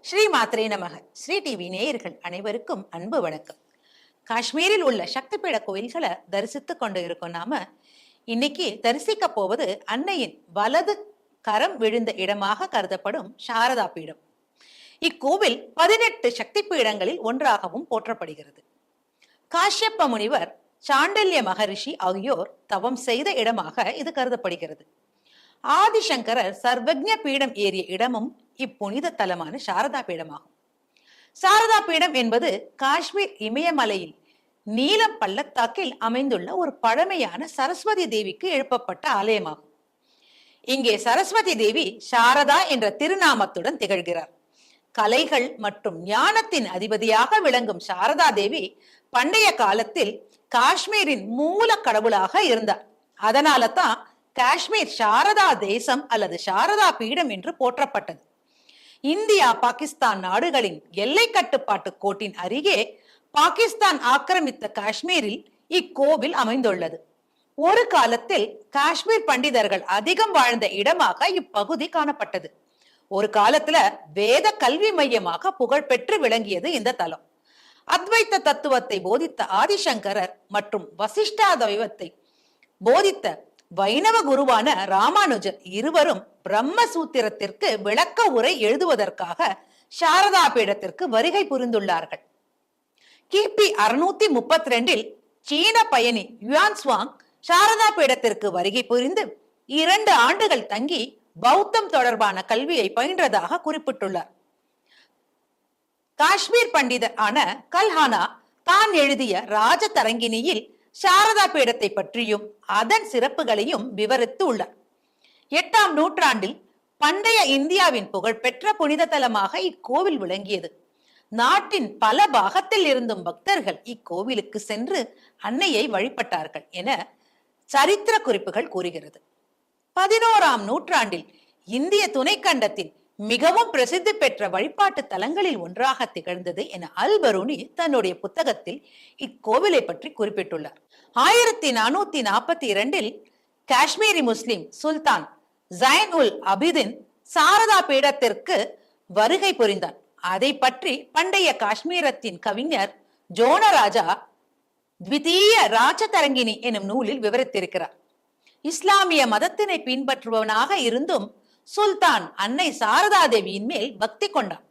ஸ்ரீ மாத்திரை நமக. ஸ்ரீ டிவி நேயர்கள் அனைவருக்கும் அன்பு வணக்கம். காஷ்மீரில் உள்ள சக்திபீட கோயில்களை தரிசித்து கொண்டு இருக்கோம் நாம. இன்னைக்கு தரிசிக்க போவது அன்னையின் வலது கரம் விழுந்த இடமாக கருதப்படும் சாரதா பீடம். இக்கோவில் பதினெட்டு சக்தி பீடங்களில் ஒன்றாகவும் போற்றப்படுகிறது. காஷ்யப்ப முனிவர் சாண்டல்ய மகரிஷி ஆகியோர் தவம் செய்த இடமாக இது கருதப்படுகிறது. ஆதிசங்கரர் சர்வஜ்ஞ பீடம் ஏறிய இடமும் இப்புனித தலமான சாரதா பீடமாகும். சாரதா பீடம் என்பது காஷ்மீர் இமயமலையில் நீலம் பள்ளத்தாக்கில் அமைந்துள்ள ஒரு பழமையான சரஸ்வதி தேவிக்கு எழுப்பப்பட்ட ஆலயமாகும். இங்கே சரஸ்வதி தேவி சாரதா என்ற திருநாமத்துடன் திகழ்கிறார். கலைகள் மற்றும் ஞானத்தின் அதிபதியாக விளங்கும் சாரதா தேவி பண்டைய காலத்தில் காஷ்மீரின் மூல கடவுளாக இருந்தார். அதனால தான் காஷ்மீர் சாரதா தேசம் அல்லது சாரதா பீடம் என்று போற்றப்பட்டது. இந்தியா பாகிஸ்தான் நாடுகளின் எல்லை கட்டுப்பாட்டு கோட்டின் அருகே பாகிஸ்தான் ஆக்கிரமித்த காஷ்மீரில் இக்கோவில் அமைந்துள்ளது. ஒரு காலத்தில் காஷ்மீர் பண்டிதர்கள் அதிகம் வாழ்ந்த இடமாக இப்பகுதி காணப்பட்டது. ஒரு காலத்துல வேத கல்வி மையமாக புகழ்பெற்று விளங்கியது இந்த தலம். அத்வைத்த தத்துவத்தை போதித்த ஆதிசங்கரர் மற்றும் வசிஷ்டாதவைவத்தை போதித்த வைணவ குருவான ராமானுஜர் இருவரும் பிரம்மசூத்திரத்திற்கு விளக்க உரை எழுதுவதற்காக சாரதா பீடத்திற்கு வருகை புரிந்துள்ளார்கள். கிபி அறுநூத்தி முப்பத்தி ரெண்டில் சீன பயணி யுவான் சுவாங் சாரதா பீடத்திற்கு வருகை புரிந்து இரண்டு ஆண்டுகள் தங்கி பௌத்தம் தொடர்பான கல்வியை பயின்றதாக குறிப்பிட்டுள்ளார். காஷ்மீர் பண்டிதர் ஆன கல்ஹானா தான் எழுதிய ராஜதரங்கினியில் சாரதா பீடத்தை பற்றியும் அதன் சிறப்புகளையும் விவரித்து உள்ளார். எட்டாம் நூற்றாண்டில் பண்டைய இந்தியாவின் புகழ்பெற்ற புனித தலமாக இக்கோவில் விளங்கியது. நாட்டின் பல பாகத்தில் இருந்தும் பக்தர்கள் இக்கோவிலுக்கு சென்று அன்னையை வழிபட்டார்கள் என சரித்திர குறிப்புகள் கூறுகிறது. பதினோராம் நூற்றாண்டில் இந்திய துணைக்கண்டத்தின் மிகவும் பிரசித்தி பெற்ற வழிபாட்டு தலங்களில் ஒன்றாக திகழ்ந்தது என அல்பருனி தன்னுடைய புத்தகத்தில் இக்கோவிலை பற்றி குறிப்பிட்டுள்ளார். ஆயிரத்தி நானூத்தி நாற்பத்தி இரண்டில் காஷ்மீரி முஸ்லிம் சுல்தான் ஜைன் உல் அபிதின் சாரதா பீடத்திற்கு வருகை புரிந்தார் அதை பற்றி பண்டைய காஷ்மீரத்தின் கவிஞர் ஜோனராஜா த்விதீய ராஜதரங்கினி எனும் நூலில் விவரித்திருக்கிறார். இஸ்லாமிய மதத்தினை பின்பற்றுபவனாக இருந்தும் சுல்தான் அன்னை சாரதா தேவியின் மேல் பக்தி கொண்டான்.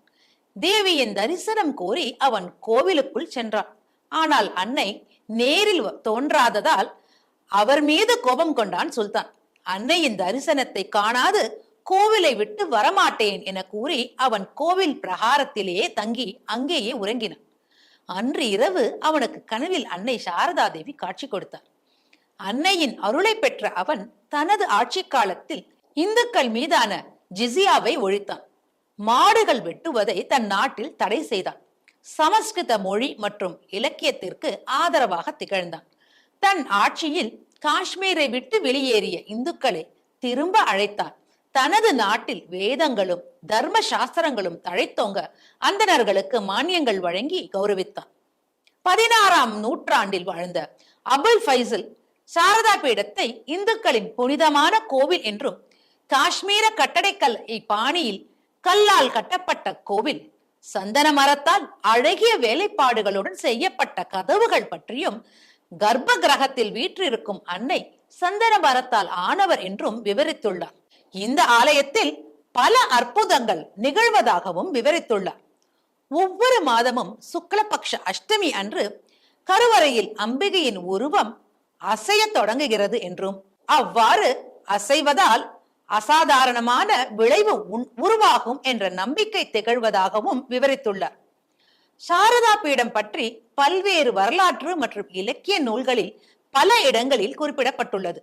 தேவியின் தரிசனம் கோரி அவன் கோவிலுக்குள் சென்றான். ஆனால் அன்னை நேரில் தோன்றாததால் அவர் மீது கோபம் கொண்டான் சுல்தான். அன்னையின் தரிசனத்தை காணாது கோவிலை விட்டு வரமாட்டேன் என கூறி அவன் கோவில் பிரகாரத்திலேயே தங்கி அங்கேயே உறங்கினான். அன்று இரவு அவனுக்கு கனவில் அன்னை சாரதா தேவி காட்சி கொடுத்தார். அன்னையின் அருளை பெற்ற அவன் தனது ஆட்சி காலத்தில் இந்துக்கள் மீதான ஜிசியாவை ஒழித்தான். மாடுகள் வெட்டுவதை தன் நாட்டில் தடை செய்தான். சமஸ்கிருத மொழி மற்றும் இலக்கியத்திற்கு ஆதரவாக திகழ்ந்தான். தன் ஆட்சியில் காஷ்மீரை விட்டு வெளியேறிய இந்துக்களை திரும்ப அழைத்தான். தனது நாட்டில் வேதங்களும் தர்ம சாஸ்திரங்களும் தழைத்தோங்க அந்தணர்களுக்கு மானியங்கள் வழங்கி கௌரவித்தான். பதினாறாம் நூற்றாண்டில் வாழ்ந்த அபுல் ஃபைசல் சாரதா பீடத்தை இந்துக்களின் புனிதமான கோவில் என்றும் காஷ்மீர கட்டடைக்கல் இப்பாணியில் கல்லால் கட்டப்பட்ட கோவில் சந்தன மரத்தால் அழகிய வேலைப்பாடுகளுடன் செய்யப்பட்ட கதவுகள் பற்றியும் கர்ப்ப கிரகத்தில் வீற்றிருக்கும் அன்னை சந்தன மரத்தால் ஆனவர் என்றும் விவரித்துள்ளார். இந்த ஆலயத்தில் பல அற்புதங்கள் நிகழ்வதாகவும் விவரித்துள்ளார். ஒவ்வொரு மாதமும் சுக்லபக்ஷ அஷ்டமி அன்று கருவறையில் அம்பிகையின் உருவம் அசைய தொடங்குகிறது என்றும் அவ்வாறு அசைவதால் அசாதாரணமான விளைவு உருவாகும் என்ற நம்பிக்கை திகழ்வதாகவும் விவரித்துள்ளார். சாரதா பீடம் பற்றி பல்வேறு வரலாற்று மற்றும் இலக்கிய நூல்களில் பல இடங்களில் குறிப்பிடப்பட்டுள்ளது.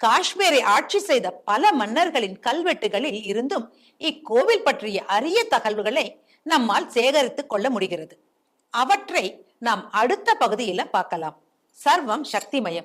காஷ்மீரை ஆட்சி செய்த பல மன்னர்களின் கல்வெட்டுகளில் இருந்தும் இக்கோவில் பற்றிய அரிய தகவல்களை நம்மால் சேகரித்துக் கொள்ள முடிகிறது. அவற்றை நாம் அடுத்த பகுதியில பார்க்கலாம். सर्व शक्तिमय